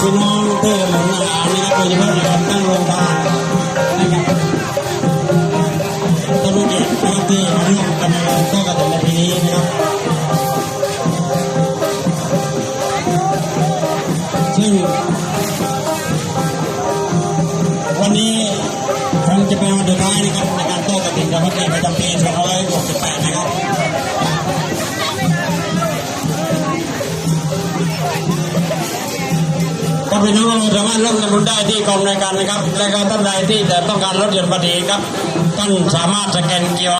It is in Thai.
พี่น้องเตอร์องนานะครับโดยเฉพาะการตั้งโรงพยาบาลนะครับก็รู้เด็กที่ที่มาร่วมกันก็กัะทำในปีนี้นะครับซึ่งวันนี้คงจะเป็นวันสุดท้ายนะครับับพี่น้องสามารถร่วมกันบุญได้ที่กองรายการนะครับ และก็ท่านใดที่จะต้องการรถยนต์ปฏิครับท่านสามารถสแกนเกียว